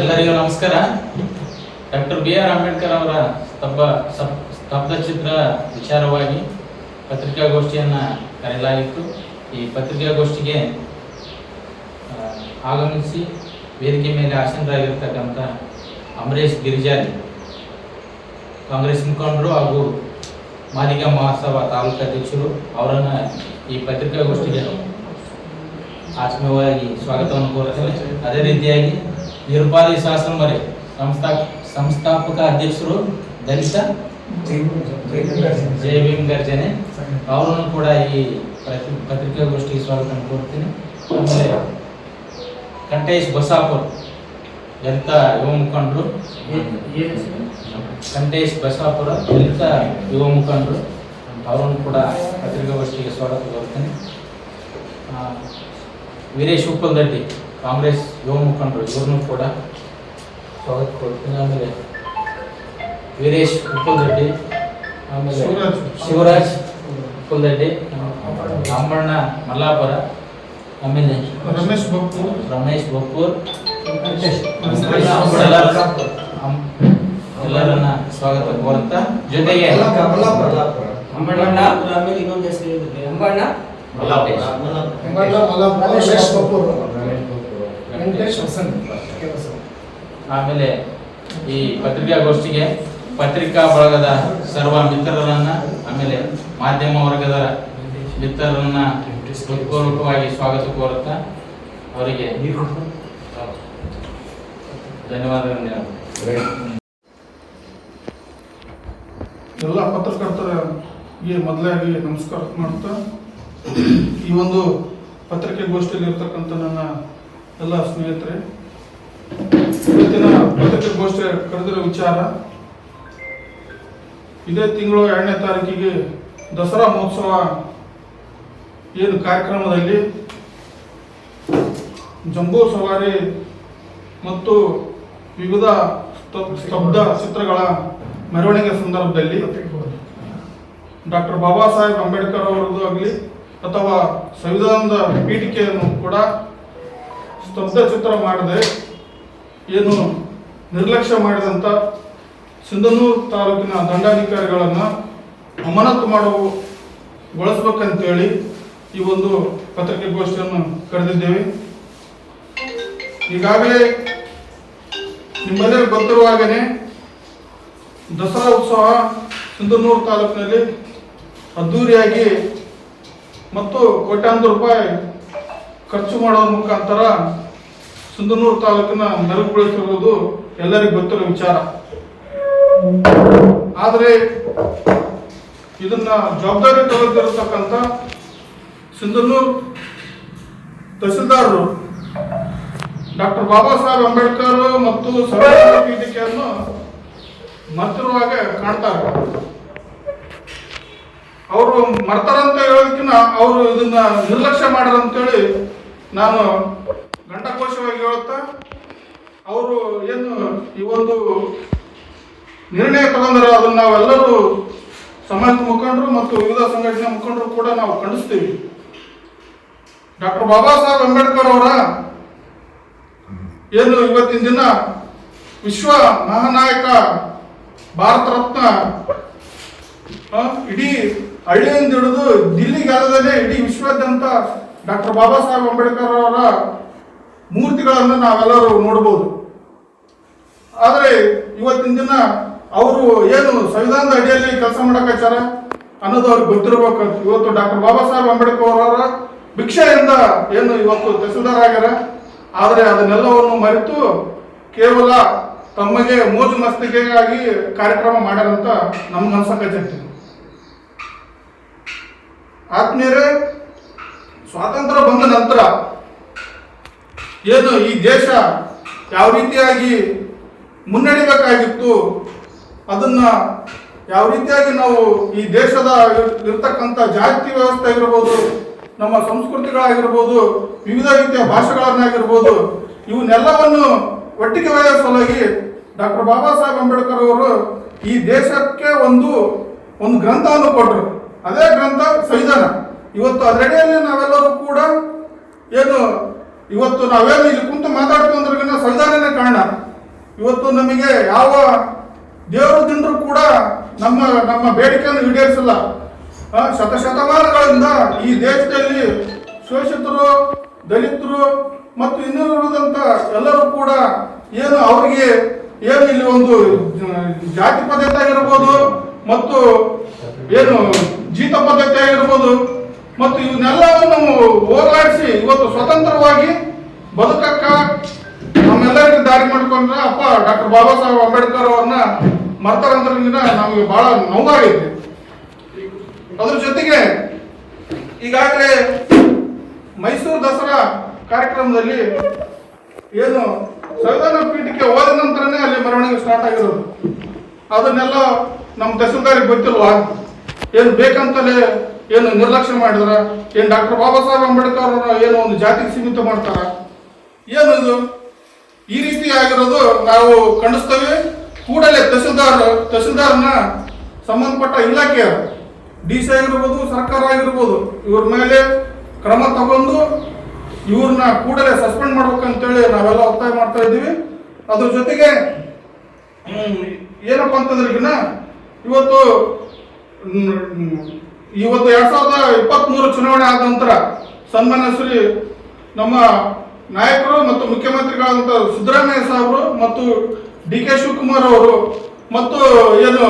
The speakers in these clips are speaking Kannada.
ಎಲ್ಲರಿಗೂ ನಮಸ್ಕಾರ. ಡಾಕ್ಟರ್ ಬಿ ಆರ್ ಅಂಬೇಡ್ಕರ್ ಅವರ ಸ್ತಬ್ಬ ಚಿತ್ರ ವಿಚಾರವಾಗಿ ಪತ್ರಿಕಾಗೋಷ್ಠಿಯನ್ನ ಕರೆಯಲಾಗಿತ್ತು. ಈ ಪತ್ರಿಕಾಗೋಷ್ಠಿಗೆ ಆಗಮಿಸಿ ವೇದಿಕೆ ಮೇಲೆ ಆಸೀನರಾಗಿರ್ತಕ್ಕಂಥ ಅಮರೇಶ್ ಗಿರಿಜಾರಿ, ಕಾಂಗ್ರೆಸ್ ಮುಖಂಡರು ಹಾಗೂ ಮಾದಿಗ ಮಹಾಸಭಾ ತಾಲೂಕು ಅಧ್ಯಕ್ಷರು ಅವರನ್ನು ಈ ಪತ್ರಿಕಾಗೋಷ್ಠಿಗೆ ಆತ್ಮೀಯವಾಗಿ ಸ್ವಾಗತವನ್ನು ಕೋರುತ್ತೇನೆ ಅದೇ ರೀತಿಯಾಗಿ ನಿರುಪಾದಿ ಶಾಸ್ತ್ರಮರೆ ಸಂಸ್ಥಾ ಸಂಸ್ಥಾಪಕ ಅಧ್ಯಕ್ಷರು ದಲಿತ ಜಯ ಭೀಮ್ ಗರ್ಜನೆ ಅವರನ್ನು ಕೂಡ ಈ ಪ್ರತಿ- ಪತ್ರಿಕಾಗೋಷ್ಠಿಗೆ ಸ್ವಾಗತವನ್ನು ಕೋರ್ತೀನಿ ಆಮೇಲೆ ಕಂಟೇಶ್ ಬಸಾಪುರ್ ದಲಿತ ಯುವ ಮುಖಂಡರು. ಕಂಟೇಶ್ ಬಸಾಪುರ ದಲಿತ ಯುವ ಮುಖಂಡರು. ಅವರನ್ನು ಕೂಡ ಪತ್ರಿಕಾಗೋಷ್ಠಿಗೆ ಸ್ವಾಗತ ಕೋರ್ತೇನೆ ಆ, ವೀರೇಶ್ ಉಪ್ಪಂದಟ್ಟಿ ಕಾಂಗ್ರೆಸ್ ಯುವ ಮುಖಂಡರು ಇವ್ರನ್ನೂ ಕೂಡ ಸ್ವಾಗತ ಕೊಡ್ತೀನಿ ಆಮೇಲೆ ವೀರೇಶ್ ಉಪ್ಪಲ್ದಡ್ಡಿ ಆಮೇಲೆ ಶಿವರಾಜ್. ಉಪ್ಪಲ್ದಡ್ಡಿ ರಾಮಣ್ಣ ಮಲ್ಲಾಪುರ ಆಮೇಲೆ ರಮೇಶ್ ಬಪ್ಪೂರ್ ರಮೇಶ್ ಬಪ್ಪೂರ್ ಎಲ್ಲರನ್ನ ಸ್ವಾಗತ ಕೋರ್ತಾ ಜೊತೆಗೆ ಅಂಬಣ್ಣ? ಆಮೇಲೆ ಇನ್ನೊಂದು ಹೆಸರು ಹೇಳಿದ್ರೆ. ಅಂಬಣ್ಣ? ವೆಂಕಟೇಶ್ ಆಮೇಲೆ ಈ ಪತ್ರಿಕಾಗೋಷ್ಠಿಗೆ ಪತ್ರಿಕಾ ಬಳಗದ ಸರ್ವ ಮಿತ್ರರನ್ನ ಆಮೇಲೆ ಮಾಧ್ಯಮ ವರ್ಗದ ಮಿತ್ರರನ್ನ ಹೃತ್ಪೂರ್ವಕವಾಗಿ ಸ್ವಾಗತ ಕೋರುತ್ತಾ ಅವರಿಗೆ ಧನ್ಯವಾದಗಳನ್ನು ಎಲ್ಲ ಪತ್ರಕರ್ತರಿಗೆ ಮೊದಲಾಗಿ ನಮಸ್ಕಾರ ಮಾಡ್ತಾ, ಈ ಒಂದು ಪತ್ರಿಕೆಗೋಷ್ಠಿಯಲ್ಲಿ ಇರ್ತಕ್ಕಂಥ ನನ್ನ ಎಲ್ಲ ಸ್ನೇಹಿತರೆ, ಇವತ್ತಿನ ಪತ್ರಿಕೆಗೋಷ್ಠಿ ಕರೆದಿರೋ ವಿಚಾರ, ಇದೇ ತಿಂಗಳು ಎರಡನೇ ತಾರೀಕಿಗೆ ದಸರಾ ಮಹೋತ್ಸವ ಏನು ಕಾರ್ಯಕ್ರಮದಲ್ಲಿ ಜಂಬೂ ಸವಾರಿ ಮತ್ತು ವಿವಿಧ ಸ್ತಬ್- ಸ್ತಬ್ಧ ಚಿತ್ರಗಳ ಮೆರವಣಿಗೆ ಸಂದರ್ಭದಲ್ಲಿ ಡಾಕ್ಟರ್ ಬಾಬಾ ಸಾಹೇಬ್ ಅಂಬೇಡ್ಕರ್ ಅವರದ್ದು ಆಗಲಿ, ಅಥವಾ ಸಂವಿಧಾನದ ಪೀಠಿಕೆಯನ್ನು ಕೂಡ ಸ್ತಬ್ಧ ಚಿತ್ರ ಮಾಡದೆ ಏನು ನಿರ್ಲಕ್ಷ್ಯ ಮಾಡಿದಂಥ ಸಿಂಧನೂರು ತಾಲೂಕಿನ ದಂಡಾಧಿಕಾರಿಗಳನ್ನು ಅಮಾನತು ಮಾಡುವ, ಬಳಸ್ಬೇಕಂತೇಳಿ ಈ ಒಂದು ಪತ್ರಿಕೆಗೋಷ್ಠಿಯನ್ನು ಕರೆದಿದ್ದೇವೆ. ಈಗಾಗಲೇ ನಿಮ್ಮೆಲ್ಲರಿಗೂ ಹಾಗೆಯೇ ದಸರಾ ಉತ್ಸವ ಸಿಂಧನೂರು ತಾಲೂಕಿನಲ್ಲಿ ಅದ್ದೂರಿಯಾಗಿ ಮತ್ತು ಕೋಟ್ಯಾಂತರ ರೂಪಾಯಿ ಖರ್ಚು ಮಾಡೋದ್ರ ಮುಖಾಂತರ ಸುಂದನೂರು ತಾಲೂಕಿನ ಮೆರುಗುಗೊಳಿಸಿರುವುದು ಎಲ್ಲರಿಗೂ ಗೊತ್ತಿರೋ ವಿಚಾರ. ಆದರೆ ಇದನ್ನ ಜವಾಬ್ದಾರಿ ತಗೊಳ್ತಿರತಕ್ಕಂಥ ಸಿಂಧನೂರು ತಹಸೀಲ್ದಾರರು ಡಾಕ್ಟರ್ ಬಾಬಾ ಸಾಹೇಬ್ ಅಂಬೇಡ್ಕರ್ ಮತ್ತು ಸಂವಿಧಾನ ವೇದಿಕೆಯನ್ನು ಮತ್ತಿರುವಾಗ ಕಾಣ್ತಾರೆ ಅವರು ಮರ್ತಾರಂತ ಹೇಳೋದಕ್ಕಿಂತ ಅವರು ಇದನ್ನ ನಿರ್ಲಕ್ಷ್ಯ ಅಂತೇಳಿ ನಾನು ಗಂಡಕೋಶವಾಗಿ ಹೇಳುತ್ತಾ, ಅವರು ಏನು ಈ ಒಂದು ನಿರ್ಣಯ ತಗೊಂಡ್ರೆ ಅದನ್ನ ನಾವೆಲ್ಲರೂ ಸಮಾಜದ ಮುಖಂಡರು ಮತ್ತು ವಿವಿಧ ಸಂಘಟನೆ ಮುಖಂಡರು ಕೂಡ ನಾವು ಖಂಡಿಸ್ತೀವಿ. ಡಾಕ್ಟರ್ ಬಾಬಾ ಸಾಹೇಬ್ ಅಂಬೇಡ್ಕರ್ ಅವರ ಏನು ಇವತ್ತಿನ ದಿನ ವಿಶ್ವ ಮಹಾನಾಯಕ ಭಾರತ ರತ್ನ ಇಡೀ ಹಳ್ಳಿಯಿಂದ ಹಿಡಿದು ದಿಲ್ಲಿಗಾಲದಲ್ಲೇ ಇಡೀ ವಿಶ್ವಾದ್ಯಂತ ಡಾಕ್ಟರ್ ಬಾಬಾ ಸಾಹೇಬ್ ಅಂಬೇಡ್ಕರ್ ಅವರ ಮೂರ್ತಿಗಳನ್ನು ನಾವೆಲ್ಲರೂ ನೋಡ್ಬೋದು. ಆದರೆ ಇವತ್ತಿನ ದಿನ ಅವರು ಏನು ಸಂವಿಧಾನದ ಅಡಿಯಲ್ಲಿ ಕೆಲಸ ಮಾಡಕ್ಕಾಚಾರ ಅನ್ನೋದು ಅವ್ರಿಗೆ ಗೊತ್ತಿರ್ಬೇಕಂತ ಇವತ್ತು ಡಾಕ್ಟರ್ ಬಾಬಾ ಸಾಹೇಬ್ ಅಂಬೇಡ್ಕರ್ ಅವರ ಭಿಕ್ಷೆಯಿಂದ ಏನು ಇವತ್ತು ತಹಸೀಲ್ದಾರ್ ಆಗ್ಯಾರ. ಆದರೆ ಅದನ್ನೆಲ್ಲವನ್ನು ಮರೆತು ಕೇವಲ ತಮಗೆ ಮೋಜು ಮಸ್ತಿಗೆಗಾಗಿ ಕಾರ್ಯಕ್ರಮ ಮಾಡ್ಯಾರಂತ ನಮ್ಗೆ ಅನ್ಸಕತ್ತೈತಿ ಆತ್ಮೀಯರೇ, ಸ್ವಾತಂತ್ರ್ಯ ಬಂದ ನಂತರ ಏನು ಈ ದೇಶ ಯಾವ ರೀತಿಯಾಗಿ ಮುನ್ನಡಿಬೇಕಾಗಿತ್ತು, ಅದನ್ನ ಯಾವ ರೀತಿಯಾಗಿ ನಾವು ಈ ದೇಶದ ಇರ್- ಇರ್ತಕ್ಕಂಥ ಜಾತಿ ವ್ಯವಸ್ಥೆ ಆಗಿರ್ಬೋದು, ನಮ್ಮ ಸಂಸ್ಕೃತಿಗಳಾಗಿರ್ಬೋದು, ವಿವಿಧ ರೀತಿಯ ಭಾಷೆಗಳನ್ನಾಗಿರ್ಬೋದು, ಇವನ್ನೆಲ್ಲವನ್ನು ಒಟ್ಟಿಗೆ ಒಯ್ಯ ಸಲುವಾಗಿ ಡಾಕ್ಟರ್ ಬಾಬಾ ಸಾಹೇಬ್ ಅಂಬೇಡ್ಕರ್ ಅವರು ಈ ದೇಶಕ್ಕೆ ಒಂದು ಒಂದು ಗ್ರಂಥವನ್ನು ಕೊಟ್ಟರು. ಅದೇ ಗ್ರಂಥ ಸಂವಿಧಾನ ಇವತ್ತು ಅದರಡಿಯಲ್ಲಿ ನಾವೆಲ್ಲರೂ ಕೂಡ ಏನು, ಇವತ್ತು ನಾವೇನು ಇಲ್ಲಿ ಕುಂತು ಮಾತಾಡ್ತೀವಿ ಅಂದ್ರೆ ಸಂವಿಧಾನನೇ ಕಾರಣ. ಇವತ್ತು ನಮಗೆ ಯಾವ ದೇವರು ದಿನರು ಕೂಡ ನಮ್ಮ ನಮ್ಮ ಬೇಡಿಕೆಯನ್ನು ಈಡೇರಿಸಿಲ್ಲ. ಶತಶತಮಾನಗಳಿಂದ ಈ ದೇಶದಲ್ಲಿ ಶೋಷಿತರು, ದಲಿತರು ಮತ್ತು ಇನ್ನುಳಿದಂತ ಎಲ್ಲರೂ ಕೂಡ ಏನು ಅವರಿಗೆ ಏನು ಇಲ್ಲಿ ಒಂದು ಜಾತಿ ಪದ್ಧತಿ ಆಗಿರ್ಬೋದು ಮತ್ತು ಏನು ಜೀತ ಪದ್ಧತಿ ಆಗಿರ್ಬೋದು ಮತ್ತು ಇವನ್ನೆಲ್ಲವನ್ನು ಹೋರಾಡಿಸಿ ಇವತ್ತು ಸ್ವತಂತ್ರವಾಗಿ ಬದುಕಕ್ಕ ನಮ್ಮೆಲ್ಲರಿಗೆ ದಾರಿ ಮಾಡ್ಕೊಂಡ್ರೆ ಅಪ್ಪ ಡಾಕ್ಟರ್ ಬಾಬಾ ಸಾಹೇಬ್ ಅಂಬೇಡ್ಕರ್ ಅವ್ರನ್ನ ಮರ್ತಾರಂದ್ರಿಂದ ನಮಗೆ ಬಹಳ ನೋವಾಗೈತೆ. ಅದ್ರ ಜೊತೆಗೆ ಈಗಾಗಲೇ ಮೈಸೂರು ದಸರಾ ಕಾರ್ಯಕ್ರಮದಲ್ಲಿ ಏನು ಸಂವಿಧಾನ ಪೀಠಕ್ಕೆ ಹೋದ ನಂತರನೇ ಅಲ್ಲಿ ಮೆರವಣಿಗೆ ಸ್ಟಾರ್ಟ್ ಆಗಿರೋದು. ಅದನ್ನೆಲ್ಲ ನಮ್ಮ ತಹಸೀಲ್ದಾರಿಗೆ ಗೊತ್ತಿಲ್ವಾ? ಏನು ಬೇಕಂತಲೇ ಏನು ನಿರ್ಲಕ್ಷ್ಯ ಮಾಡಿದ್ರ? ಏನು ಡಾಕ್ಟರ್ ಬಾಬಾ ಸಾಹೇಬ್ ಅಂಬೇಡ್ಕರ್ ಅವರ ಏನು ಒಂದು ಜಾತಿಗೆ ಸೀಮಿತ ಮಾಡ್ತಾರ? ಏನು ಇದು? ಈ ರೀತಿ ಆಗಿರೋದು ನಾವು ಖಂಡಿಸ್ತೇವೆ. ಕೂಡಲೇ ತಹಸೀಲ್ದಾರ್, ತಹಸೀಲ್ದಾರ್ನ ಸಂಬಂಧಪಟ್ಟ ಇಲಾಖೆ ಡಿ ಸಿ ಆಗಿರ್ಬೋದು, ಸರ್ಕಾರ ಆಗಿರ್ಬೋದು, ಇವ್ರ ಮೇಲೆ ಕ್ರಮ ತಗೊಂಡು ಇವ್ರನ್ನ ಕೂಡಲೇ ಸಸ್ಪೆಂಡ್ ಮಾಡ್ಬೇಕಂತೇಳಿ ನಾವೆಲ್ಲ ಒತ್ತಾಯ ಮಾಡ್ತಾ ಇದ್ದೀವಿ. ಅದ್ರ ಜೊತೆಗೆ ಏನಪ್ಪ ಅಂತಂದ್ರಿಗಿನ ಇವತ್ತು ಇವತ್ತು ಎರಡ್ ಸಾವಿರದ ಇಪ್ಪತ್ತ್ ಮೂರು ಚುನಾವಣೆ ಆದ ನಂತರ ಸನ್ಮಾನ್ಯ ಶ್ರೀ ನಮ್ಮ ನಾಯಕರು ಮತ್ತು ಮುಖ್ಯಮಂತ್ರಿಗಳಾದಂಥ ಸಿದ್ದರಾಮಯ್ಯ ಸಾಹೇಬರು ಮತ್ತು ಡಿ ಕೆ ಶಿವಕುಮಾರ್ ಅವರು ಮತ್ತು ಏನು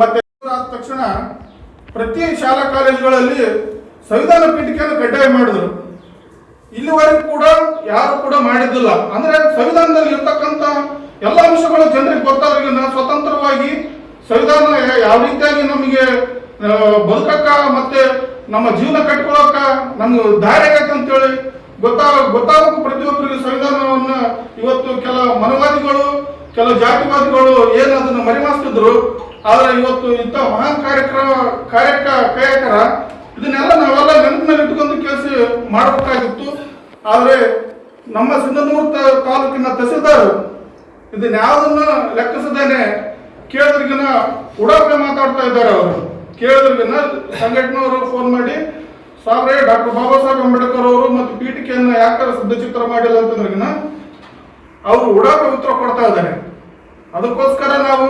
ಮತ್ತೆ ಆದ ತಕ್ಷಣ ಪ್ರತಿ ಶಾಲಾ ಕಾಲೇಜುಗಳಲ್ಲಿ ಸಂವಿಧಾನ ಪೀಠಿಕೆಯನ್ನು ಕಡ್ಡಾಯ ಮಾಡಿದ್ರು. ಇಲ್ಲಿವರೆಗೂ ಕೂಡ ಯಾರು ಕೂಡ ಮಾಡಿದ್ದಿಲ್ಲ. ಅಂದ್ರೆ ಸಂವಿಧಾನದಲ್ಲಿ ಇರ್ತಕ್ಕಂಥ ಎಲ್ಲ ಅಂಶಗಳು ಜನರಿಗೆ ಗೊತ್ತಾದ್ರಿಗೆ ಸ್ವತಂತ್ರವಾಗಿ ಸಂವಿಧಾನ ಯಾವ ರೀತಿಯಾಗಿ ನಮಗೆ ಬದುಕಕ್ಕ ಮತ್ತೆ ನಮ್ಮ ಜೀವನ ಕಟ್ಕೊಳಕ ನಮ್ಗೆ ದಾರಿ ಆಗತ್ತೆ ಅಂತೇಳಿ ಗೊತ್ತಾ ಗೊತ್ತಾಗಬೇಕು ಪ್ರತಿಯೊಬ್ಬರಿಗೂ ಸಂವಿಧಾನವನ್ನ ಇವತ್ತು ಕೆಲ ಮನವಾದಿಗಳು, ಕೆಲ ಜಾತಿವಾದಿಗಳು ಏನು ಅದನ್ನ ಮರಿಮಾಸ್ತಿದ್ರು ಆದ್ರೆ ಇವತ್ತು ಇಂಥ ಮಹಾನ್ ಕಾರ್ಯಕ್ರಮ ಕಾರ್ಯಕ ಕಾಯಕರ ಇದನ್ನೆಲ್ಲ ನಾವೆಲ್ಲ ನೆನಪಿನಲ್ಲಿ ಇಟ್ಕೊಂಡು ಕೆಲಸ ಮಾಡಬೇಕಾಗಿತ್ತು. ಆದ್ರೆ ನಮ್ಮ ಸಿಂಧನೂರು ತಾಲೂಕಿನ ತಹಸೀಲ್ದಾರ್ ಇದನ್ನ ಯಾವ್ದನ್ನ ಲೆಕ್ಕಿಸದೇನೆ ಕೇಳಿದ್ರಿಗಿನ ಉಡಾಪೆ ಮಾತಾಡ್ತಾ ಇದ್ದಾರೆ ಅವರು. ಕೇಳಿದ್ರಿಗಿನ ಸಂಘಟನೆಯವರು ಫೋನ್ ಮಾಡಿ, ಸಾವಿರ, ಡಾಕ್ಟರ್ ಬಾಬಾ ಸಾಹೇಬ್ ಅಂಬೇಡ್ಕರ್ ಅವರು ಮತ್ತು ಪೀಠಿಕೆಯನ್ನ ಯಾಕೆ ಸಿದ್ಧಚಿತ್ರ ಮಾಡಿಲ್ಲ ಅಂತಂದ್ರಿಗಿನ ಅವರು ಉಡಾಪೆ ಉತ್ತರ ಕೊಡ್ತಾ ಇದ್ದಾರೆ. ಅದಕ್ಕೋಸ್ಕರ ನಾವು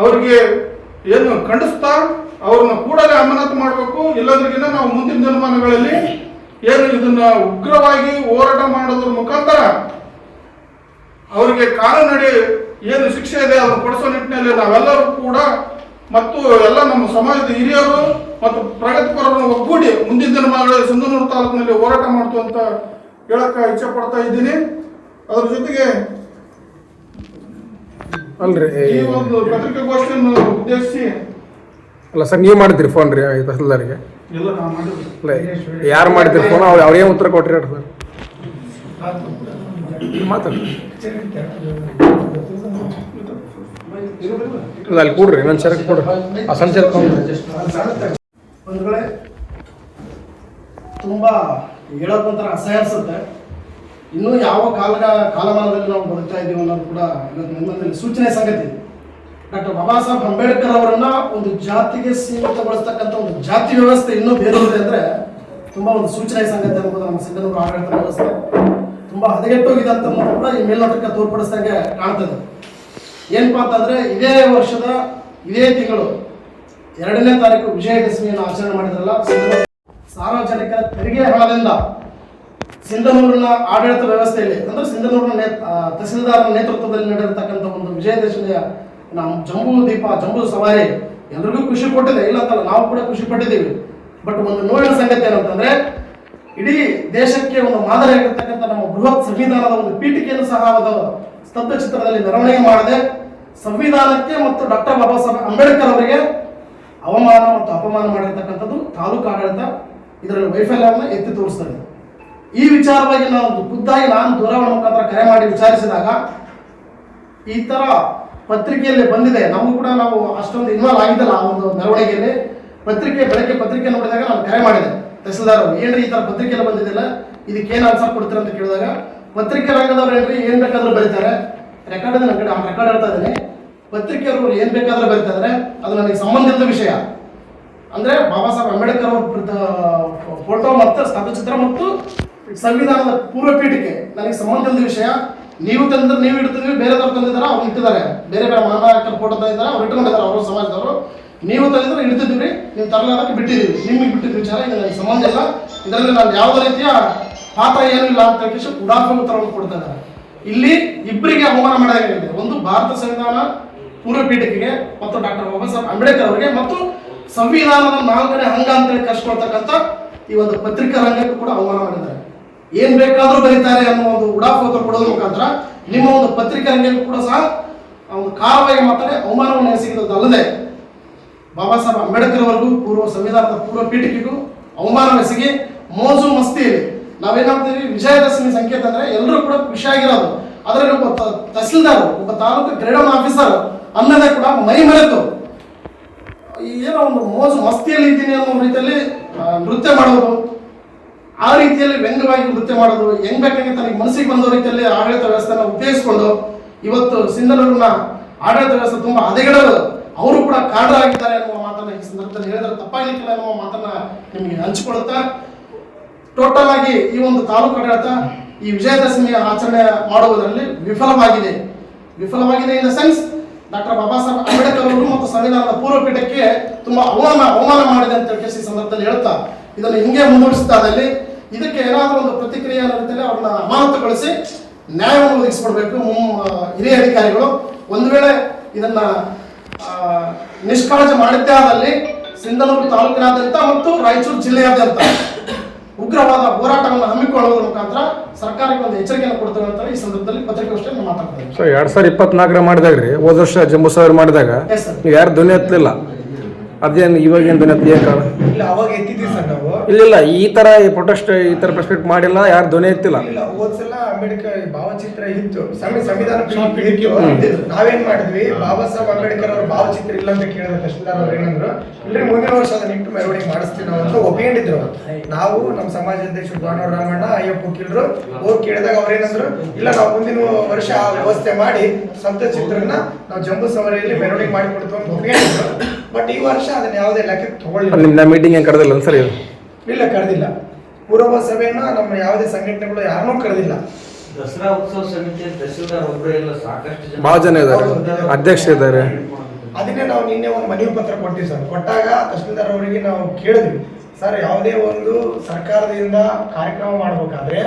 ಅವರಿಗೆ ಏನು ಖಂಡಿಸ್ತಾ ಅವ್ರನ್ನ ಕೂಡಲೇ ಅಮಾನತು ಮಾಡಬೇಕು. ಇಲ್ಲದ್ರಿಗಿನ ನಾವು ಮುಂದಿನ ದಿನಮಾನಗಳಲ್ಲಿ ಏನು ಇದನ್ನ ಉಗ್ರವಾಗಿ ಹೋರಾಟ ಮಾಡೋದ್ರ ಮುಖಾಂತರ ಅವರಿಗೆ ಕಾನೂನಡಿ ಏನು ಶಿಕ್ಷೆ ಇದೆ ಅದನ್ನು ಕೊಡಿಸೋ ನಿಟ್ಟಿನಲ್ಲಿ ನಾವೆಲ್ಲರೂ ಕೂಡ ಮತ್ತು ಎಲ್ಲ ನಮ್ಮ ಸಮಾಜದ ಹಿರಿಯರು ಮತ್ತು ಪ್ರಗತಿಪರರನ್ನು ಒಗ್ಗೂಡಿ ಮುಂದಿನ ದಿನಮಾನಗಳಲ್ಲಿ ಸಿಂಧನೂರು ತಾಲೂಕಿನಲ್ಲಿ ಹೋರಾಟ ಮಾಡ್ತು ಅಂತ ಹೇಳಕ್ಕ ಇಚ್ಛೆ ಪಡ್ತಾ ಇದ್ದೀನಿ. ಅದ್ರ ಜೊತೆಗೆ ಅಲ್ರಿ ಈ ಒಂದು ಪತ್ರಿಕಾಗೋಷ್ಠಿಯನ್ನು ಉದ್ದೇಶಿಸಿ. ಅಲ್ಲ ಸರ್ ನೀವು ಮಾಡಿದ್ರಿ ಫೋನ್ ರೀ ತಹಸೀಲ್ದಾರಿಗೆ? ಯಾರು ಮಾಡಿದ್ರಿ ಫೋನ್ ಅವ್ರು ಅವ್ರಿಗೆ ಉತ್ತರ ಕೊಟ್ರಿ ಸರ್? ಅಲ್ಲಿ ಕೊಡ್ರಿ ನನ್ನ ಸರಕ್ಕೆ ಕೊಡ್ರಿ. ಆ ಸಣ್ಣ ಸರಕ್ಕೆ ಒಂದು ವೇಳೆ ತುಂಬಾ ಹೇಳೋಕ್ ಒಂಥರ ಅಸಹ್ಯ ಅನ್ಸುತ್ತೆ. ಇನ್ನೂ ಯಾವ ಕಾಲ ಕಾಲಮಾನದಲ್ಲಿ ನಾವು ಬದುಕ್ತಾ ಇದ್ದೀವಿ ಅನ್ನೋದು ಕೂಡ ಇವತ್ತು ನಮ್ಮಲ್ಲಿ ಸೂಚನೆ ಸಂಗತಿ. ಡಾಕ್ಟರ್ ಬಾಬಾ ಸಾಹೇಬ್ ಅಂಬೇಡ್ಕರ್ ಅವರನ್ನ ಒಂದು ಜಾತಿಗೆ ಸೀಮಿತಗೊಳಿಸ್ತಕ್ಕಂಥ ಒಂದು ಜಾತಿ ವ್ಯವಸ್ಥೆ ಇನ್ನೂ ಬೇರೆ ಅಂದ್ರೆ ತುಂಬಾ ಒಂದು ಸೂಚನೆ ಸಂಗತಿ ಅನ್ನೋದು ನಮ್ಮ ಸಿಂಧನೂರು ಆಡಳಿತ ವ್ಯವಸ್ಥೆ. ತುಂಬಾ ಹದಗೆಟ್ಟೋಗಿದೆ ಅಂತ ಕೂಡ ಈ ಮೇಲ್ನೋಟಕ್ಕೆ ತೋರ್ಪಡಿಸಿದಂಗೆ ಕಾಣ್ತದೆ. ಏನಪ್ಪಾ ಅಂತಂದ್ರೆ ಇದೇ ವರ್ಷದ ಇದೇ ತಿಂಗಳು ಎರಡನೇ ತಾರೀಕು ವಿಜಯದಶಮಿಯನ್ನು ಆಚರಣೆ ಮಾಡಿದ್ರಲ್ಲ ಸಾರ್ವಜನಿಕ ಸಾರ್ವಜನಿಕರ ತೆರಿಗೆ ಹಣದಿಂದ ಸಿಂಧನೂರಿನ ಆಡಳಿತ ವ್ಯವಸ್ಥೆಯಲ್ಲಿ, ಅಂದ್ರೆ ಸಿಂಧನೂರಿನ ನೇ ತಹಸೀಲ್ದಾರ ನೇತೃತ್ವದಲ್ಲಿ ನಡೆದಿರ್ತಕ್ಕಂಥ ಒಂದು ವಿಜಯದಶಮಿಯ ನಮ್ಮ ಜಂಬೂ ದೀಪ, ಜಂಬೂ ಸವಾರಿ ಎಲ್ರಿಗೂ ಖುಷಿ ಕೊಟ್ಟಿದೆ. ಇಲ್ಲ ಅಂತಲ್ಲ, ನಾವು ಕೂಡ ಖುಷಿ ಪಟ್ಟಿದ್ದೀವಿ. ಬಟ್ ಒಂದು ನೋವಿನ ಸಂಗತಿ ಏನಂತಂದ್ರೆ ಇಡೀ ದೇಶಕ್ಕೆ ಒಂದು ಮಾದರಿಯಾಗಿರ್ತಕ್ಕಂಥ ನಮ್ಮ ಬೃಹತ್ ಸಂವಿಧಾನದ ಒಂದು ಪೀಠಿಕೆಯನ್ನು ಸಹ ಒಂದು ಸ್ತಬ್ಧ ಚಿತ್ರದಲ್ಲಿ ಮೆರವಣಿಗೆ ಮಾಡದೆ. ಸಂವಿಧಾನಕ್ಕೆ ಮತ್ತು ಡಾಕ್ಟರ್ ಬಾಬಾ ಸಾಹೇಬ್ ಅಂಬೇಡ್ಕರ್ ಅವರಿಗೆ ಅವಮಾನ ಮತ್ತು ಅಪಮಾನ ಮಾಡಿರ್ತಕ್ಕಂಥದ್ದು ತಾಲೂಕು ಆಡಳಿತ, ಇದರಲ್ಲಿ ವೈಫಲ್ಯವನ್ನು ಎತ್ತಿ ತೋರಿಸ್ತದೆ. ಈ ವಿಚಾರವಾಗಿ ನಾವು ಖುದ್ದಾಗಿ ನಾನು ದೂರವಾಣಿ ಮುಖಾಂತರ ಕರೆ ಮಾಡಿ ವಿಚಾರಿಸಿದಾಗ ಈ ತರ ಪತ್ರಿಕೆಯಲ್ಲಿ ಬಂದಿದೆ. ನಮಗೂ ಕೂಡ ನಾವು ಅಷ್ಟೊಂದು ಇನ್ವಾಲ್ವ್ ಆಗಿದ್ದಲ್ಲ ಆ ಒಂದು ಮೆರವಣಿಗೆಯಲ್ಲಿ. ಪತ್ರಿಕೆ, ಬೆಳಗ್ಗೆ ಪತ್ರಿಕೆ ನೋಡಿದಾಗ ನಾನು ಕರೆ ಮಾಡಿದೆ. ತಹಸೀಲ್ದಾರ್ ಏನ್ರಿ ಈ ತರ ಪತ್ರಿಕೆಲ್ಲ ಬಂದಿದ್ದಿಲ್ಲ ಇದಕ್ಕೆ ಏನು ಆನ್ಸರ್ ಕೊಡ್ತೀರ ಅಂತ ಕೇಳಿದಾಗ, ಪತ್ರಿಕೆ ರಂಗದವ್ರು ಏನ್ರಿ, ಏನ್ ಬೇಕಾದ್ರೂ ಬರೀತಾರೆ. ರೆಕಾರ್ಡ್ ನನ್ನ ಕಡೆ ರೆಕಾರ್ಡ್ ಹೇಳ್ತಾ ಇದ್ದೀನಿ. ಪತ್ರಿಕೆಯವರು ಏನ್ ಬೇಕಾದ್ರೂ ಬರೀತಾರೆ ಅದು ನನಗೆ ಸಂಬಂಧಿತ ವಿಷಯ. ಅಂದ್ರೆ ಬಾಬಾ ಸಾಹೇಬ್ ಅಂಬೇಡ್ಕರ್ ಅವ್ರ ಫೋಟೋ ಮತ್ತು ಸ್ತಬ್ಧಚಿತ್ರ ಮತ್ತು ಸಂವಿಧಾನದ ಪೂರ್ವ ಪೀಠಿಕೆ ನನಗೆ ಸಂಬಂಧಿತ ವಿಷಯ. ನೀವು ತಂದ್ರೆ ನೀವು ಇಡ್ತೀವಿ, ಬೇರೆದವ್ರು ತಂದಿದ್ದಾರೆ, ಅವ್ರು ಇಟ್ಟಿದ್ದಾರೆ. ಬೇರೆ ಬೇರೆ ಮಹಾನಾಯಕರ ಫೋಟೋ ತಂದಿದ್ದಾರೆ, ಅವ್ರು ಇಟ್ಕೊಂಡಿದ್ದಾರೆ, ಅವರು ಸಮಾಜದವರು. ನೀವು ತಂದಿದ್ರೆ ಇಡ್ತಿದ್ವಿ ನೀವು ತರಲಾರಕ್ಕೆ ಬಿಟ್ಟಿದ್ದೀವಿ ನಿಮಗೆ ಬಿಟ್ಟಿದ್ದ ವಿಚಾರ ಇದು ನನಗೆ ಸಂಬಂಧ ಇಲ್ಲ. ಇದರಲ್ಲಿ ನಾನು ಯಾವುದೇ ರೀತಿಯ ಪಾತ್ರ ಇಲ್ಲ ಅಂತ ಹೇಳಿ ಉದಾಹರಣೆ ಉತ್ತರವನ್ನು ಕೊಡ್ತಾ ಇಲ್ಲಿ ಇಬ್ಬರಿಗೆ ಅವಮಾನ ಮಾಡಲಾಗಿದೆ. ಒಂದು ಭಾರತ ಸಂವಿಧಾನ ಪೂರ್ವ ಮತ್ತು ಡಾಕ್ಟರ್ ಬಾಬಾ ಸಾಹೇಬ್ ಅಂಬೇಡ್ಕರ್ ಅವರಿಗೆ ಮತ್ತು ಸಂವಿಧಾನದ ನಾಲ್ಕನೇ ಅಂಗ ಅಂತೇಳಿ ಕರ್ಸ್ಕೊಳ್ತಕ್ಕಂಥ ಈ ಒಂದು ಪತ್ರಿಕಾ ರಂಗಕ್ಕೂ ಕೂಡ ಅವಮಾನ ಮಾಡಿದ್ದಾರೆ. ಏನ್ ಬೇಕಾದರೂ ಬರೀತಾರೆ ಅನ್ನೋ ಒಂದು ಉಡಾಫೋತ ಕೊಡೋದ್ರ ಮುಖಾಂತರ ನಿಮ್ಮ ಒಂದು ಪತ್ರಿಕಾ ರಂಗಕ್ಕೂ ಕೂಡ ಸಹ ಒಂದು ಕಾರವಾಗಿ ಮಾತಾಡಿ ಅವಮಾನವನ್ನು ಎಸಗಿದ್ದಲ್ಲದೆ ಬಾಬಾ ಸಾಹೇಬ್ ಅಂಬೇಡ್ಕರ್ ಅವರಿಗೂ ಪೂರ್ವ ಸಂವಿಧಾನದ ಪೂರ್ವ ಪೀಠಿಕೆಗೂ ಅವಮಾನವೆಸಗಿ ಮೋಜು ಮಸ್ತಿ ಇದೆ. ನಾವೇನಾಗ್ತೀವಿ? ವಿಜಯದಶಮಿ ಸಂಕೇತ ಅಂದ್ರೆ ಎಲ್ಲರೂ ಕೂಡ ಖುಷಿಯಾಗಿರೋದು. ಅದರಲ್ಲಿ ಒಬ್ಬ ತಹಸೀಲ್ದಾರ್, ಒಬ್ಬ ತಾಲೂಕು ಗ್ರೇಡಮ್ ಆಫೀಸರ್ ಅನ್ನೋದೇ ಕೂಡ ಮೈ ಮರೆತು. ಏನೋ ಒಂದು ಮೋಜು ಮಸ್ತಿಯಲ್ಲಿ ಇದ್ದೀನಿ ಅನ್ನೋ ರೀತಿಯಲ್ಲಿ ನೃತ್ಯ ಮಾಡೋದು, ಆ ರೀತಿಯಲ್ಲಿ ವ್ಯಂಗ್ಯವಾಗಿ ನೃತ್ಯ ಮಾಡೋದು, ಹೆಂಗ್ ಬೇಕಾಗಿ ತನಗೆ ಮನಸ್ಸಿಗೆ ಬಂದ ರೀತಿಯಲ್ಲಿ ಆಡಳಿತ ವ್ಯವಸ್ಥೆನ ಉಪಯೋಗಿಸಿಕೊಂಡು, ಇವತ್ತು ಸಿಂಧನೂರಿನ ಆಡಳಿತ ವ್ಯವಸ್ಥೆ ತುಂಬಾ ಹದಗೆಡಲು ಅವರು ಕೂಡ ಕಾರಣರಾಗಿದ್ದಾರೆ ಅನ್ನುವ ಮಾತನ್ನ ಈ ಸಂದರ್ಭದಲ್ಲಿ ಹೇಳಿದ್ರೆ. ತಪ್ಪಾಗಲಿಕ್ಕಿಲ್ಲ ಅನ್ನುವ ಮಾತನ್ನ ನಿಮಗೆ ಹಂಚಿಕೊಳ್ಳುತ್ತಾ ಟೋಟಲ್ ಆಗಿ ಈ ಒಂದು ತಾಲೂಕು ಆಡಳಿತ ಈ ವಿಜಯದಶಮಿ ಆಚರಣೆ ಮಾಡುವುದರಲ್ಲಿ ವಿಫಲವಾಗಿದೆ. ವಿಫಲವಾಗಿದೆ in the sense doctor Baba Saheb Ambedkar ಅವರು ಮತ್ತು ಸಂವಿಧಾನದ ಪೂರ್ವ ಪೀಠಕ್ಕೆ ತುಂಬಾ ಅವಮಾನ ಅವಮಾನ ಮಾಡಿದೆ ಅಂತ ಹೇಳಿ ಈ ಸಂದರ್ಭದಲ್ಲಿ ಹೇಳ್ತಾ, ಇದನ್ನು ಹಿಂಗೆ ಮುಂದುವರಿಸುತ್ತಾದಲ್ಲಿ ಇದಕ್ಕೆ ಏನಾದರೂ ಒಂದು ಪ್ರತಿಕ್ರಿಯೆ ಅನ್ನೋ ರೀತಿಯಲ್ಲಿ ಅವ್ರನ್ನ ಅಮಾನತುಗೊಳಿಸಿ ನ್ಯಾಯವನ್ನು ಒದಗಿಸಿಕೊಡ್ಬೇಕು. ಹಿರಿಯ ಅಧಿಕಾರಿಗಳು. ಒಂದು ವೇಳೆ ಇದನ್ನ ನಿಷ್ಕಾಳಜಿ ಮಾಡುತ್ತೆ ಆದಲ್ಲಿ ಸಿಂಧನೂರು ತಾಲೂಕಿನಾದ್ಯಂತ ಮತ್ತು ರಾಯಚೂರು ಜಿಲ್ಲೆಯಾದ್ಯಂತ ಉಗ್ರವಾದ ಹೋರಾಟವನ್ನು ಹಮ್ಮಿಕೊಳ್ಳುವುದರ ಮುಖಾಂತರ ಸರ್ಕಾರಕ್ಕೆ ಒಂದು ಎಚ್ಚರಿಕೆಯನ್ನು ಕೊಡ್ತೇವೆ ಅಂತ ಈ ಸಂದರ್ಭದಲ್ಲಿ ಪತ್ರಿಕಾಗೋಷ್ಠಿಯಲ್ಲಿ ಮಾತಾಡ್ತೇವೆ ಸರ್ ಎರಡ್ ಸಾವಿರದ ಇಪ್ಪತ್ನಾಲ್ಕರ ಮಾಡಿದಾಗ ರೀ ಹೋದ ವರ್ಷ ಜಂಬೂ ಸಾವಿರ ಮಾಡಿದಾಗ ಯಾರು ಧ್ವನಿ ಎತ್ತಲಿಲ್ಲ ಅದೇನು ಇವಾಗ ಏನು ಧ್ವನಿ ಕಾರಣ ಇಲ್ಲ ಅವಾಗ ಎತ್ತಿದ್ವಿ ಸರ್ ನಾವು. ಇಲ್ಲ ಇಲ್ಲ ಈ ತರ ಪ್ರೊಟೆಸ್ಟ್ ಈ ತರ ಪ್ರೆಸ್ಪೆಕ್ಟ್ ಮಾಡಿಲ್ಲ ಯಾರು ಧ್ವನಿ ಎತ್ತಿಲ್ಲ. ಇಲ್ಲ ಹೋದ್ಸಲ ಅಂಬೇಡ್ಕರ್ ಭಾವಚಿತ್ರ ಇತ್ತು. ಸಂವಿ- ಸಂವಿಧಾನ ಇತ್ತು. ನಾವೇನ್ ಮಾಡಿದ್ವಿ? ಬಾಬಾ ಸಾಹೇಬ್ ಅಂಬೇಡ್ಕರ್ ಅವ್ರ ಭಾವಚಿತ್ರ ಇಲ್ಲ ಅಂತ ಕೇಳಿದ ತಹಶೀಲ್ದಾರ್ ಅವ್ರು ಏನಂದ್ರು ಇಲ್ರಿ ಮುಂದಿನ ವರ್ಷ ಅದನ್ನ ಇಟ್ಟು ಮೆರವಣಿಗೆ ಮಾಡಿಸ್ತೀವಿ ನಾವು ಅಂತ ಒಪ್ಕೊಂಡಿದ್ರು. ನಾವು ನಮ್ಮ ಸಮಾಜ ಅಧ್ಯಕ್ಷ ಭಾನುವಾರ ರಾಮಣ್ಣ ಅಯ್ಯಪ್ಪ ವಕೀಲರು ಹೋಗಿ ಕೇಳಿದಾಗ ಅವ್ರು ಏನಂದ್ರು ಇಲ್ಲ ನಾವು ಮುಂದಿನ ವರ್ಷ ಆ ವ್ಯವಸ್ಥೆ ಮಾಡಿ ಸಂತ ಚಿತ್ರನ ನಾವು ಜಂಬೂ ಸವಾರಿಯಲ್ಲಿ ಮೆರವಣಿಗೆ ಮಾಡಿ ಕೊಡ್ತೀವಿ ಅಂತ ಒಪ್ಕೊಂಡಿದ್ರು. ಬಟ್ ಈ ವರ್ಷ ಅದನ್ನ ಯಾವುದೇ ಲೆಕ್ಕಕ್ಕೆ ತಗೊಳ್ಳಿಲ್ಲ. ನಿಮ್ನ ಮೀಟಿಂಗ್ ಏನು ಕರೆದಿಲ್ಲ ಒಂದ್ಸರಿ ಇದು ಇಲ್ಲ ಕರೆದಿಲ್ಲ. ಪೂರ್ವ ಸಭೆಯನ್ನ ನಮ್ಮ ಯಾವುದೇ ಸಂಘಟನೆಗಳು ಯಾರನ್ನೂ ಕರೆದಿಲ್ಲ. ದಸರಾ ಉತ್ಸವ ಸಮಿತಿ ತಹಸೀಲ್ದಾರ್ ಒಬ್ಬರೇ ಇಲ್ಲ ಸಾಕಷ್ಟು ಭಾಳ ಜನ ಇದ್ದಾರೆ. ಅಧ್ಯಕ್ಷ ಇದ್ದಾರೆ. ಅದನ್ನೇ ನಾವು ನಿನ್ನೆ ಒಂದು ಮನವಿ ಪತ್ರ ಕೊಟ್ಟಿವಿ ಸರ್. ಕೊಟ್ಟಾಗ ತಹಸೀಲ್ದಾರ್ ಅವರಿಗೆ ನಾವು ಕೇಳಿದ್ವಿ. ಸರ್ ಯಾವುದೇ ಒಂದು ಸರ್ಕಾರದಿಂದ ಕಾರ್ಯಕ್ರಮ ಮಾಡಬೇಕಾದ್ರೆ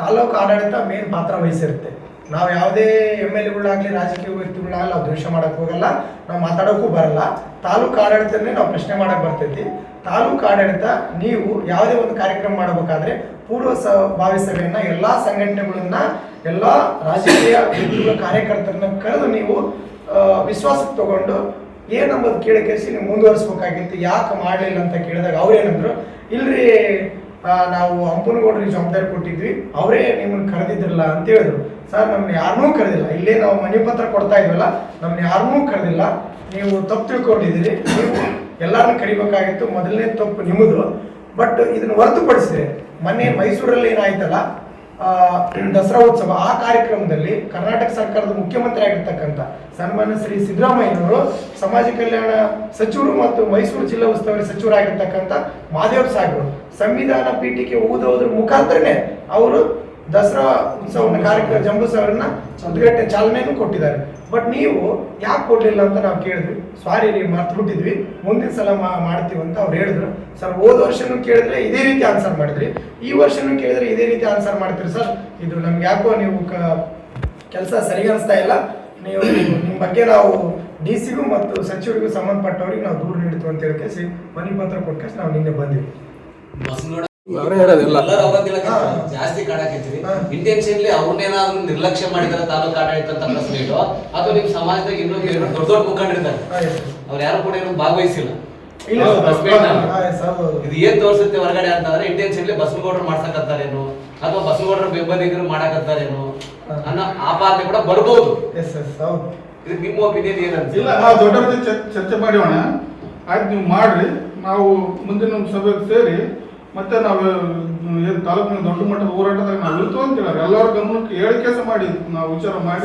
ತಾಲೂಕು ಆಡಳಿತ ಮೇನ್ ಪಾತ್ರ ವಹಿಸಿರುತ್ತೆ. ನಾವು ಯಾವುದೇ ಎಂ ಎಲ್ ಎಗಳಾಗಲಿ, ರಾಜಕೀಯ ವ್ಯಕ್ತಿಗಳಾಗಲಿ ನಾವು ದ್ವೇಷ ಮಾಡಕ್ ಹೋಗಲ್ಲ, ನಾವು ಮಾತಾಡೋಕ್ಕೂ ಬರಲ್ಲ. ತಾಲೂಕು ಆಡಳಿತನೇ ನಾವು ಪ್ರಶ್ನೆ ಮಾಡಕ್ ಬರ್ತೈತಿ. ತಾಲೂಕು ಆಡಳಿತ, ನೀವು ಯಾವುದೇ ಒಂದು ಕಾರ್ಯಕ್ರಮ ಮಾಡಬೇಕಾದ್ರೆ ಪೂರ್ವ ಸ, ಭಾವಿ ಸಭೆಯನ್ನ, ಎಲ್ಲಾ ಸಂಘಟನೆಗಳನ್ನ, ಎಲ್ಲಾ ರಾಜಕೀಯ ವ್ಯಕ್ತಿಗಳ ಕಾರ್ಯಕರ್ತರನ್ನ ಕರೆದು ನೀವು ವಿಶ್ವಾಸಕ್ಕೆ ತಗೊಂಡು ಏನಂಬುದು ಕೇಳಿ ಕೇಳಿಸಿ ನೀವು ಮುಂದುವರಿಸ್ಬೇಕಾಗಿತ್ತು. ಯಾಕೆ ಮಾಡಲಿಲ್ಲ ಅಂತ ಕೇಳಿದಾಗ ಅವ್ರೇನಂದ್ರು ಇಲ್ರಿ ನಾವು ಹಂಪನಗೌಡ್ರಿಗೆ ಜವಾಬ್ದಾರಿ ಕೊಟ್ಟಿದ್ವಿ, ಅವರೇ ನಿಮ್ಮನ್ನು ಕರೆದಿದ್ರಲ್ಲ ಅಂತ ಹೇಳಿದ್ರು. ಸರ್, ನಮ್ನ ಯಾರನ್ನೂ ಕರೆದಿಲ್ಲ. ಇಲ್ಲೇ ನಾವು ಮನೆ ಪತ್ರ ಕೊಡ್ತಾ ಇದ್ವಲ್ಲ, ನಮ್ನ ಯಾರನ್ನೂ ಕರೆದಿಲ್ಲ. ನೀವು ತಪ್ಪು ತಿಳ್ಕೊಂಡಿದ್ದೀರಿ. ನೀವು ಎಲ್ಲರನ್ನ ಕರಿಬೇಕಾಗಿತ್ತು. ಮೊದಲನೇ ತಪ್ಪು ನಿಮ್ಮದು ಬಟ್ ಇದನ್ನ ಹೊರತುಪಡಿಸಿದ್ರೆ, ಮೊನ್ನೆ ಮೈಸೂರಲ್ಲಿ ಏನಾಯ್ತಲ್ಲ ದಸರಾ ಉತ್ಸವ ಆ ಕಾರ್ಯಕ್ರಮದಲ್ಲಿ ಕರ್ನಾಟಕ ಸರ್ಕಾರದ ಮುಖ್ಯಮಂತ್ರಿ ಆಗಿರ್ತಕ್ಕಂಥ ಸನ್ಮಾನ್ಯ ಶ್ರೀ ಸಿದ್ದರಾಮಯ್ಯನವರು ಸಮಾಜ ಕಲ್ಯಾಣ ಸಚಿವರು ಮತ್ತು ಮೈಸೂರು ಜಿಲ್ಲಾ ಉಸ್ತುವಾರಿ ಸಚಿವರಾಗಿರ್ತಕ್ಕಂಥ ಮಾದೇವ್ ಸಾಗರ್ ಸಂವಿಧಾನ ಪೀಠಕ್ಕೆ ಓದೋದ್ರ ಮುಖಾಂತರನೇ ಅವರು ದಸರಾ ಉತ್ಸವನ ಕಾರ್ಯಕ್ರಮ ಜಂಬೂ ಸವರನ್ನ ಉದ್ಘಾಟನೆ ಚಾಲನೆಯನ್ನು ಕೊಟ್ಟಿದ್ದಾರೆ. ಬಟ್ ನೀವು ಯಾಕೆ ಕೊಡಲಿಲ್ಲ ಅಂತ ನಾವು ಕೇಳಿದ್ವಿ. ಸಾರಿ ನೀವು ಮರ್ತು ಬಿಟ್ಟಿದ್ವಿ ಮುಂದಿನ ಸಲ ಮಾಡ್ತೀವಿ ಅಂತ ಅವ್ರು ಹೇಳಿದ್ರು. ಸರ್ ಹೋದ ವರ್ಷನೂ ಕೇಳಿದ್ರೆ ಇದೇ ರೀತಿ ಆನ್ಸರ್ ಮಾಡಿದ್ರಿ. ಈ ವರ್ಷನೂ ಕೇಳಿದ್ರೆ ಇದೇ ರೀತಿ ಆನ್ಸರ್ ಮಾಡ್ತೀರಿ ಸರ್ ಇದು ನಮ್ಗೆ ಯಾಕೋ ನೀವು ಕೆಲಸ ಸರಿ ಅನಿಸ್ತಾ ಇಲ್ಲ. ನೀವು ನಿಮ್ಮ ಬಗ್ಗೆ ನಾವು ಡಿ ಸಿಗೂ ಮತ್ತು ಸಚಿವರಿಗೂ ಸಂಬಂಧಪಟ್ಟವ್ರಿಗೆ ನಾವು ದೂರು ನೀಡ್ತೀವಿ ಅಂತ ಹೇಳಿ ಮನಿ ಪತ್ರ ಕೊಟ್ಟು ನಾವು ನಿನ್ನೆ ಬಂದಿವಿ ಅವರೇ ಹೇಳೋದಿಲ್ಲ ಎಲ್ಲರೂ ಜಾಸ್ತಿ ಕಾಡಾಕೈತಿವಿ ಹಾ. ಇಂಟೆನ್ಷನ್ಲಿ ಅವ್ರನ್ನೇನಾದ್ರೂ ನಿರ್ಲಕ್ಷ್ಯ ಮಾಡಿದಾರೆ ತಾಲೂಕು ಆಡಳಿತ ಅಂತ ಅದು ಅಥವಾ ನಿಮ್ ಸಮಾಜದಾಗ ಇನ್ನೂ ಏನೋ ದೊಡ್ಡ ದೊಡ್ಡ ಮುಖಂಡರಿದ್ದಾರೆ. ಅವ್ರು ಯಾರು ಕೂಡ ಏನು ಭಾಗವಹಿಸಿಲ್ಲ. ಇದು ಏನ್ ತೋರಿಸುತ್ತೆ ಹೊರಗಡೆ ಅಂತಂದ್ರೆ ಇಂಟೆನ್ಷನ್ಲಿ ಬಸ್ನಗೌಡರು ಮಾಡ್ಸಕತ್ತಾರೇನು ಅಥವಾ ಬಸ್ನಗೌಡರ ಬೆಂಬಲಿಗರು ಮಾಡಕತ್ತಾರೇನು ಅನ್ನೋ ಆಪಾದನೆ ಕೂಡ ಬರ್ಬೋದು. ಎಸ್ ಎಸ್ ಹೌದು. ಇದಕ್ಕೆ ನಿಮ್ಮ ಒಪಿನಿಯನ್ ಏನಂತ ಇಲ್ಲ ನಾವು ದೊಡ್ಡವ್ರ ಜೊತೆ ಚರ್ಚೆ ಮಾಡೋಣ ಆಯ್ತು ನೀವು ಮಾಡ್ರಿ. ನಾವು ಮುಂದಿನ ಸಭೆಗೆ ಸೇರಿ ಮತ್ತೆ ನಾವು ಏನು ತಾಲೂಕಿನ ದೊಡ್ಡ ಮಟ್ಟದ ಹೋರಾಟದಾಗ ನಾವು ಇರ್ತು ಅಂತ ಹೇಳಿ ಎಲ್ಲರ ಗಮನಕ್ಕೆ ಹೇಳಿ ಕೆಲಸ ಮಾಡಿ ನಾವು ವಿಚಾರ ಮಾಡಿ.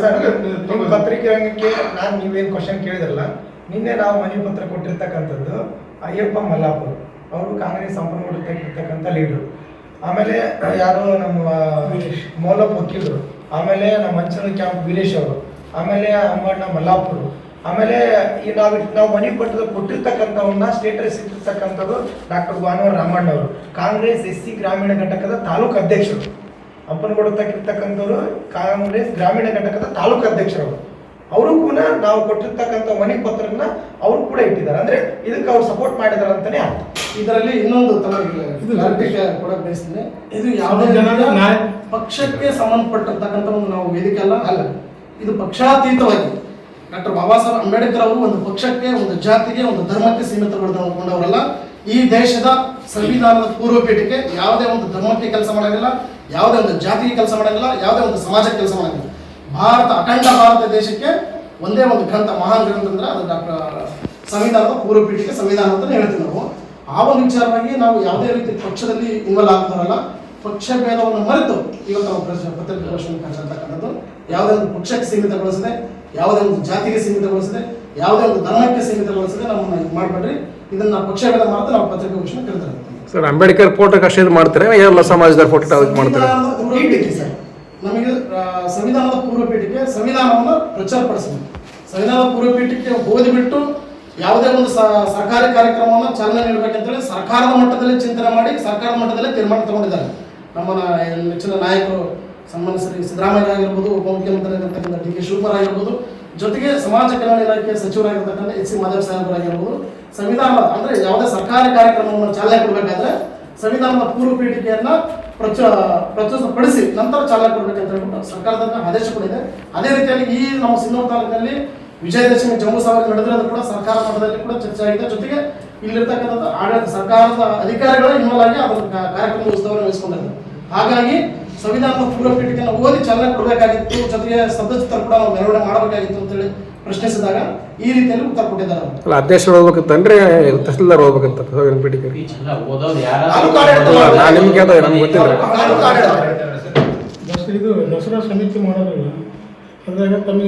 ಪತ್ರಿಕೆ ರಂಗಕ್ಕೆ ನಾನು ನೀವೇನು ಕ್ವಶನ್ ಕೇಳಿದ್ರಲ್ಲ ನಿನ್ನೆ ನಾವು ಮನವಿ ಪತ್ರ ಕೊಟ್ಟಿರ್ತಕ್ಕಂಥದ್ದು ಅಯ್ಯಪ್ಪ ಮಲ್ಲಾಪುರ್. ಅವರು ಕಾಂಗ್ರೆಸ್ ಸಂಪನ್ಮೂಲತಕ್ಕಂಥ ಲೀಡ್ರು. ಆಮೇಲೆ ಯಾರು ನಮ್ಮ ಮೌಲಪ್ ವಕೀಲರು. ಆಮೇಲೆ ನಮ್ಮ ಮಂಚನ ಕ್ಯಾಂಪ್ ವೀರೇಶ್ ಅವರು. ಆಮೇಲೆ ಅಮ್ಮಣ್ಣ ಮಲ್ಲಾಪುರ್. ಆಮೇಲೆ ಈ ನಾವು ನಾವು ಮನೆ ಪತ್ರದ ಕೊಟ್ಟಿರ್ತಕ್ಕಂಥವನ್ನ ಸ್ಟೇಟಸ್ ಇಟ್ಟಿರ್ತಕ್ಕಂಥದ್ದು ಡಾಕ್ಟರ್ ಭಾನುವಾರ ರಾಮಣ್ಣ ಅವರು ಕಾಂಗ್ರೆಸ್ ಎಸ್ ಸಿ ಗ್ರಾಮೀಣ ಘಟಕದ ತಾಲೂಕು ಅಧ್ಯಕ್ಷರು. ಅಪ್ಪನಗೌಡ ತಕ್ಕಿರ್ತಕ್ಕಂಥವ್ರು ಕಾಂಗ್ರೆಸ್ ಗ್ರಾಮೀಣ ಘಟಕದ ತಾಲೂಕು ಅಧ್ಯಕ್ಷರವರು ಅವರು ಕೂಡ ನಾವು ಕೊಟ್ಟಿರ್ತಕ್ಕಂಥ ಮನೆ ಪತ್ರನ ಅವರು ಕೂಡ ಇಟ್ಟಿದ್ದಾರೆ. ಅಂದ್ರೆ ಇದಕ್ಕೆ ಅವ್ರು ಸಪೋರ್ಟ್ ಮಾಡಿದಾರೆ ಅಂತಾನೆ ಅರ್ಥ. ಇದರಲ್ಲಿ ಇನ್ನೊಂದು ಬಯಸ್ತೀನಿ. ಇದು ಯಾವುದೇ ಜನ ಪಕ್ಷಕ್ಕೆ ಸಂಬಂಧಪಟ್ಟಿರ್ತಕ್ಕಂಥ ಒಂದು ನಾವು ವೇದಿಕೆ ಅಲ್ಲ. ಅಲ್ಲ. ಇದು ಪಕ್ಷಾತೀತವಾಗಿ ಬಾಬಾ ಸಾಹೇಬ್ ಅಂಬೇಡ್ಕರ್ ಅವರು ಒಂದು ಪಕ್ಷಕ್ಕೆ, ಒಂದು ಜಾತಿಗೆ, ಒಂದು ಧರ್ಮಕ್ಕೆ ಸೀಮಿತಗೊಂಡವರಲ್ಲ ಈ ದೇಶದ ಸಂವಿಧಾನದ ಪೂರ್ವಪೀಠಕ್ಕೆ ಯಾವುದೇ ಒಂದು ಧರ್ಮಕ್ಕೆ ಕೆಲಸ ಮಾಡೋಂಗಿಲ್ಲ, ಯಾವುದೇ ಒಂದು ಜಾತಿಗೆ ಕೆಲಸ ಮಾಡೋಂಗಿಲ್ಲ, ಯಾವುದೇ ಒಂದು ಸಮಾಜಕ್ಕೆ ಕೆಲಸ ಮಾಡೋಂಗಿಲ್ಲ. ಭಾರತ, ಅಖಂಡ ಭಾರತ ದೇಶಕ್ಕೆ ಒಂದೇ ಒಂದು ಗ್ರಂಥ, ಮಹಾನ್ ಗ್ರಂಥ ಅಂದ್ರೆ ಅದು ಡಾಕ್ಟರ್ ಸಂವಿಧಾನದ ಪೂರ್ವಪೀಠಕ್ಕೆ ಸಂವಿಧಾನ ಅಂತ ಹೇಳ್ತೀವಿ ನಾವು. ಆ ಒಂದು ವಿಚಾರವಾಗಿ ನಾವು ಯಾವುದೇ ರೀತಿ ಪಕ್ಷದಲ್ಲಿ ಇನ್ವಾಲ್ವ್ ಆಗ್ತಾರಲ್ಲ, ಪಕ್ಷ ಭೇದವನ್ನು ಮರೆತು ಇವತ್ತು ನಾವು ಪ್ರಶ್ನೆ ಪತ್ರಿಕಾಗೋಷ್ಠಿಯನ್ನು ಕರೆದಿರ್ತಕ್ಕಂಥದ್ದು ಯಾವುದೇ ಒಂದು ಪಕ್ಷಕ್ಕೆ ಸೀಮಿತಗೊಳಿಸದೆ ಯಾವುದೇ ಒಂದು ಜಾತಿಗೆ ಸೀಮಿತಗೊಳಿಸದೆ ಯಾವುದೇ ಒಂದು ಧರ್ಮಕ್ಕೆ ಸೀಮಿತಗೊಳಿಸದೆ ನಮ್ಮನ್ನ ಇದು ಮಾಡಬೇಡ್ರಿ. ಇದನ್ನ ಪಕ್ಷಗಳ ಮಾತ್ರ ನಾವು ಪತ್ರಿಕಾಗೋಷ್ಠಿ ಕರೆದಿರ್ತೀವಿ ಸರ್ ಅಂಬೇಡ್ಕರ್ ಫೋಟೋಕ್ಕೆ ಅಷ್ಟೇ ಇದು ಮಾಡ್ತಾರೆ? ಎಲ್ಲ ಸಮಾಜದ ಫೋಟೋ ಮಾಡ್ತಾರೆ? ಸರ್. ನಮಗೆ ಸಂವಿಧಾನದ ಪೂರ್ವ ಪೀಠಿಕೆ ಸಂವಿಧಾನವನ್ನು ಪ್ರಚಾರಪಡಿಸಬೇಕು ಸಂವಿಧಾನದ ಪೂರ್ವ ಪೀಠಿಕೆ ಓದಿಬಿಟ್ಟು ಯಾವುದೇ ಒಂದು ಸರ್ಕಾರಿ ಕಾರ್ಯಕ್ರಮವನ್ನು ಚಾಲನೆ ನೀಡಬೇಕಂತೇಳಿ ಸರ್ಕಾರದ ಮಟ್ಟದಲ್ಲಿ ಚಿಂತನೆ ಮಾಡಿ ಸರ್ಕಾರದ ಮಟ್ಟದಲ್ಲಿ ತೀರ್ಮಾನ ತಗೊಂಡಿದ್ದಾರೆ. ನಮ್ಮ ನೆಚ್ಚಿನ ನಾಯಕರು ಸನ್ಮಾನ್ಯ ಶ್ರೀ ಸಿದ್ದರಾಮಯ್ಯ ಆಗಿರ್ಬೋದು ಉಪಮುಖ್ಯಮಂತ್ರಿ ಆಗಿರ್ತಕ್ಕಂಥ ಡಿ ಕೆ ಶಿವಕುಮಾರ್ ಆಗಿರ್ಬೋದು, ಜೊತೆಗೆ ಸಮಾಜ ಕಲ್ಯಾಣ ಇಲಾಖೆ ಸಚಿವರಾಗಿರ್ತಕ್ಕಂಥ ಎಚ್ ಸಿ ಮಾಧವ ಸಾಹೇಬರಾಗಿರ್ಬೋದು ಸಂವಿಧಾನದ ಅಂದ್ರೆ ಯಾವುದೇ ಸರ್ಕಾರಿ ಕಾರ್ಯಕ್ರಮವನ್ನು ಚಾಲನೆ ಕೊಡಬೇಕಾದ್ರೆ ಸಂವಿಧಾನದ ಪೂರ್ವ ಪೀಠಿಕೆಯನ್ನ ಪ್ರಚ ಪ್ರಚುರಪಡಿಸಿ ನಂತರ ಚಾಲನೆ ಕೊಡಬೇಕಂತ ಹೇಳ್ಬಿಟ್ಟು ಸರ್ಕಾರದ ಆದೇಶ ಕೊಡಿದೆ ಅದೇ ರೀತಿಯಾಗಿ ಈ ನಮ್ಮ ಸಿನ್ನೂರು ತಾಲೂಕಿನಲ್ಲಿ ವಿಜಯದಶಮಿ ಜಮ್ಮು ಸವಾರಿ ನಡೆದಿರೋದು ಕೂಡ ಸರ್ಕಾರ ಮಟ್ಟದಲ್ಲಿ ಕೂಡ ಚರ್ಚೆ ಆಗಿದೆ. ಜೊತೆಗೆ ಇಲ್ಲಿರ್ತಕ್ಕಂಥ ಆಡಳಿತ, ಸರ್ಕಾರದ ಅಧಿಕಾರಿಗಳು ಇನ್ವಾಲ್ವ್ ಆಗಿ ಅದರ ಕಾರ್ಯಕ್ರಮ ಉತ್ಸವವನ್ನು ವಹಿಸ್ಕೊಂಡಿದ್ದಾರೆ. ಹಾಗಾಗಿ ಸಂವಿಧಾನದ ಪೂರ್ವ ಪೀಠಕ್ಕೆಲ್ಲ ಓದಿ ಚಾಲನೆ ಕೊಡಬೇಕಾಗಿತ್ತು ಜೊತೆಗೆ ಸದಸ್ಯರು ಕೂಡ ನಾವು ಮೆರವಣಿಗೆ ಮಾಡಬೇಕಾಗಿತ್ತು ಅಂತೇಳಿ ಪ್ರಶ್ನಿಸಿದಾಗ ಈ ರೀತಿಯಲ್ಲಿ ಉತ್ತರ ಕೊಟ್ಟಿದ್ದಾರೆ. ಅಲ್ಲ ಅಧ್ಯಕ್ಷರು ಹೋಗ್ಬೇಕಂತಂದ್ರೆ ತಹಸೀಲ್ದಾರ್ ಹೋಗ್ಬೇಕಂತ ಸಂವಿಧಾನ ಪೀಠಕ್ಕೆ ನಾನು ನಿಮ್ಗೆ ಅದು ನಮ್ಗೆ ಗೊತ್ತಿಲ್ಲ. ತಾಲೂಕು ಇದು ದಸರಾ ಸಮಿತಿ ಮಾಡೋದಿಲ್ಲ ಅಂದಾಗ ತಮಗೆ